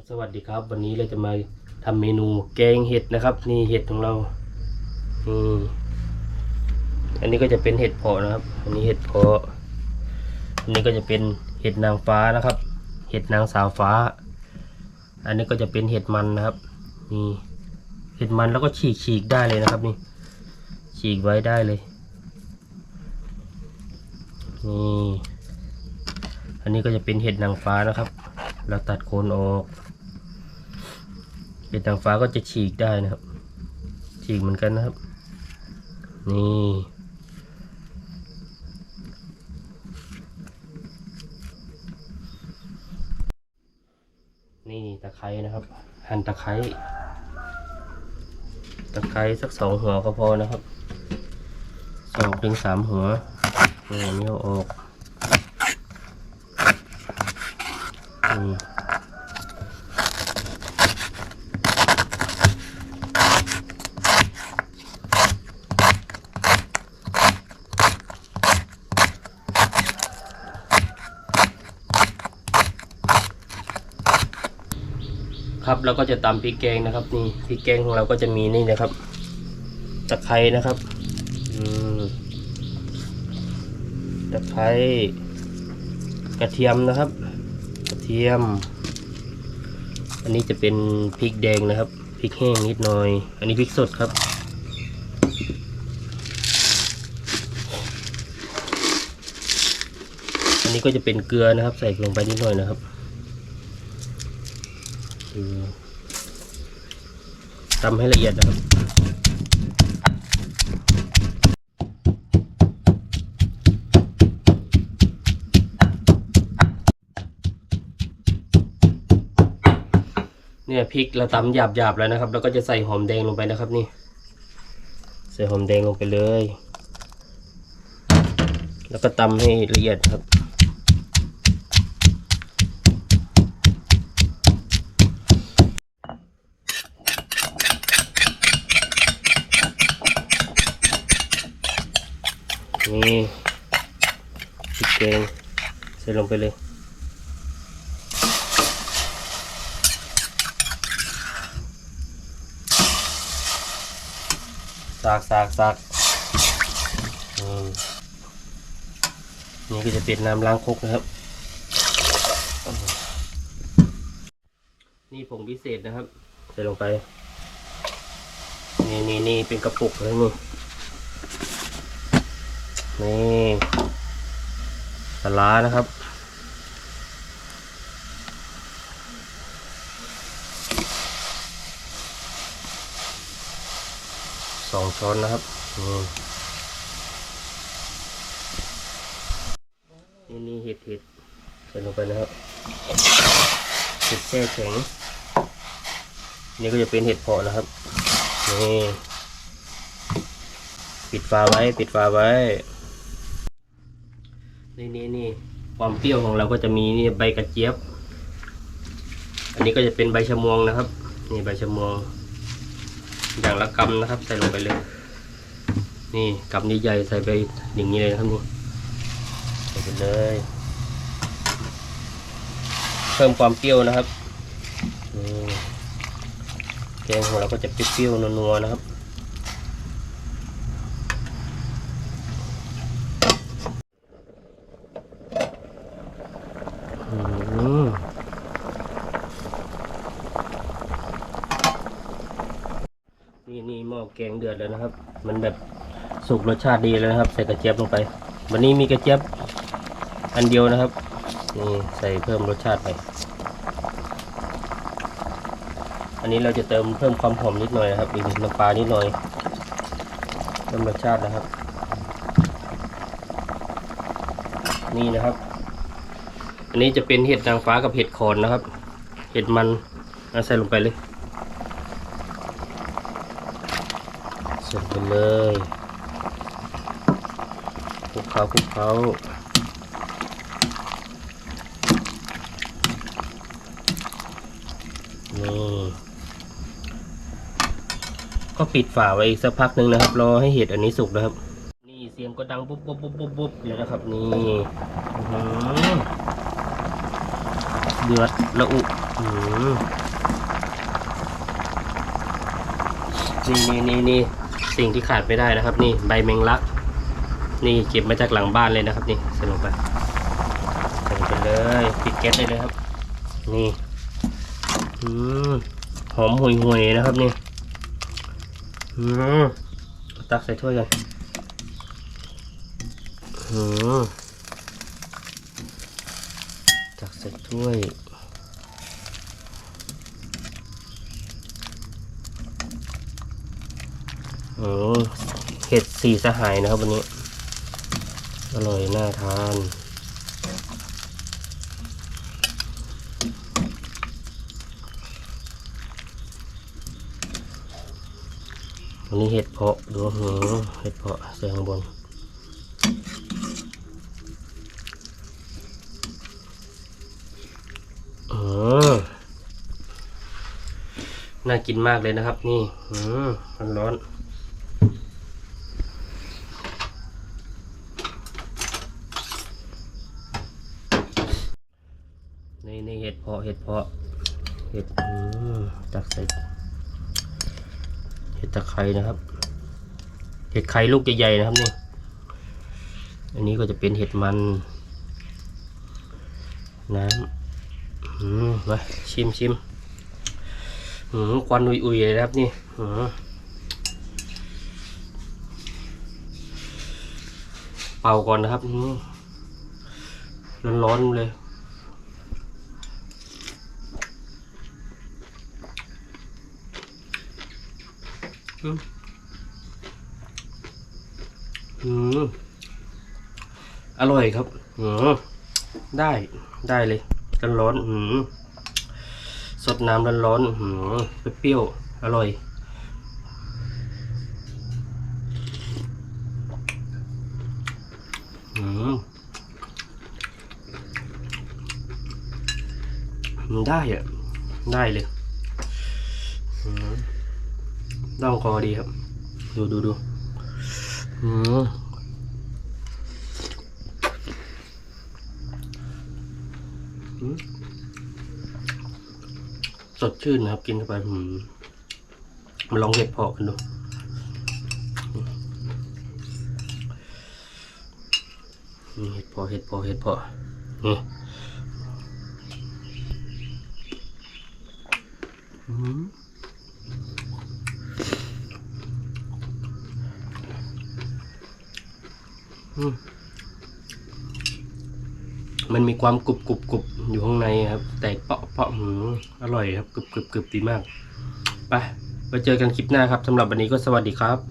ครับสวัสดีครับ วันนี้เราจะมาทำเมนูแกงเห็ดนะครับ นี่เห็ดของเรานี่อันนี้ก็จะเป็นเห็ดเพาะนะครับ อันนี้เห็ดเพาะอันนี้ก็จะเป็นเห็ดนางฟ้านะครับ เห็ดนางสาวฟ้า อันนี้ก็จะเป็นเห็ดมันนะครับนี่เห็ดมันแล้วก็ฉีกฉีกได้เลยนะครับนี่ ฉีกไว้ได้เลยนี่อันนี้ก็จะเป็นเห็ดนางฟ้านะครับ เราตัดโคนออกเห็ดนางฟ้าก็จะฉีกได้นะครับ ฉีกเหมือนกันนะครับ นี่นี่ตะไคร้นะครับ หั่นตะไคร้ตะไคร้สักสองหัวก็พอนะครับสองถึงสามหัวนี่อันนี้เอาออกนี่ ครับเราก็จะตำพริกแกงนะครับนี่พริกแกงของเราก็จะมีนี่นะครับตะไคร้นะครับตะไคร้กระเทียมนะครับ ทียม อันนี้จะเป็นพริกแดงนะครับพริกแห้งนิดหน่อย อันนี้พริกสดครับ อันนี้ก็จะเป็นเกลือนะครับ ใส่ลงไปนิดหน่อยนะครับตำให้ละเอียดนะครับ เนี่ยพริกเราตำหยาบๆแล้วนะครับ แล้วก็จะใส่หอมแดงลงไปนะครับนี่ ใส่หอมแดงลงไปเลย แล้วก็ตำให้ละเอียดครับนี่พริกแกงใส่ลงไปเลย สากสากสากอืมนี่ก็จะเป็นน้ำล้างครกนะครับ นี่ผงพิเศษนะครับ ใส่ลงไป นี่นี่นี่เป็นกระปุกเลยนี่นี่ปลาร้านะครับ สองช้อนนะครับนี่นี่เห็ดเห็ดใส่ลงไปนะครับเห็ดแช่แข็งนี่ก็จะเป็นเห็ดเพาะนะครับนี่ปิดฝาไว้ปิดฝาไว้นี่นี่นี่ความเปรี้ยวของเราก็จะมีนี่ใบกระเจี๊ยบ อันนี้ก็จะเป็นใบชะมวงนะครับ นี่ใบชะมวง อย่างละกำนะครับ ใส่ลงไปเลย นี่กำนี้ใหญ่ใส่ไปอย่างนี้เลยครับนี่ใส่ไปเลย เพิ่มความเปรี้ยวนะครับแกงของเราก็จะเปรี้ยวๆนัวๆนะครับ อืม นี่นี่หม้อแกงเดือดแล้วนะครับ มันแบบสุกรสชาติดีแล้วนะครับ ใส่กระเจี๊ยบลงไป วันนี้มีกระเจี๊ยบอันเดียวนะครับนี่ใส่เพิ่มรสชาติไป อันนี้เราจะเติมเพิ่มความหอมนิดหน่อยนะครับอีกน้ำปลานิดหน่อยเพิ่มรสชาตินะครับ นี่นะครับ อันนี้จะเป็นเห็ดนางฟ้ากับเห็ดขอนนะครับ เห็ดมันเอาใส่ลงไปเลย ใส่ไปเลยคลุกเคล้าคลุกเคล้านี่ก็ปิดฝาไว้อีกสักพักหนึ่งนะครับ รอให้เห็ดอันนี้สุกนะครับ นี่เสียงก็ดังปุ๊บปุ๊บปุ๊บปุ๊บปุ๊บเลยนะครับ นี่อื้อหือเดือดระอุนี่นี่นี่นี่ สิ่งที่ขาดไม่ได้นะครับ นี่ใบแมงลัก นี่เก็บมาจากหลังบ้านเลยนะครับ นี่ใส่ลงไปใส่ไปเลยปิดแก๊สได้เลยครับ นี่อืมหอมห่วยๆนะครับนี่อืมตักใส่ถ้วยกันอืมตักใส่ถ้วย อืมเห็ดสีสหายนะครับวันนี้ อร่อยน่าทาน วันนี้เห็ดเพาะดูหือเห็ดเพาะใส่ข้างบนอืมน่ากินมากเลยนะครับ นี่ อืมร้อนๆนี่นี่ เห็ดเพาะเห็ดเพาะเห็ดอืมตักใส่เห็ดตะไคร้นะครับ เห็ดไข่ลูกใหญ่ๆนะครับนี่อันนี้ก็จะเป็นเห็ดมัน น้ำมาชิมชิมอืมควันอุยๆเลยนะครับนี่อืมเป่าก่อนนะครับ ร้อนๆเลย อืมอืมอร่อยครับอืมได้ได้เลยร้อนร้อนๆอืมสดน้ำร้อนร้อนๆอืมเปรี้ยวๆอร่อยอืมมันได้อะได้เลยอืม น่องคอดีครับ ดูดูดูอืมสดชื่นนะครับ กินเข้าไปมาลองเห็ดเพาะกันดูเห็ดเพาะเห็ดเพาะเห็ดเพาะนี่อืม มันมีความกรุบกรุบกรุบอยู่ข้างในครับ แตกเปาะเปาะหืมอร่อยครับกรุบกรุบกรุบดีมาก ไปไว้เจอกันคลิปหน้าครับสำหรับวันนี้ก็สวัสดีครับ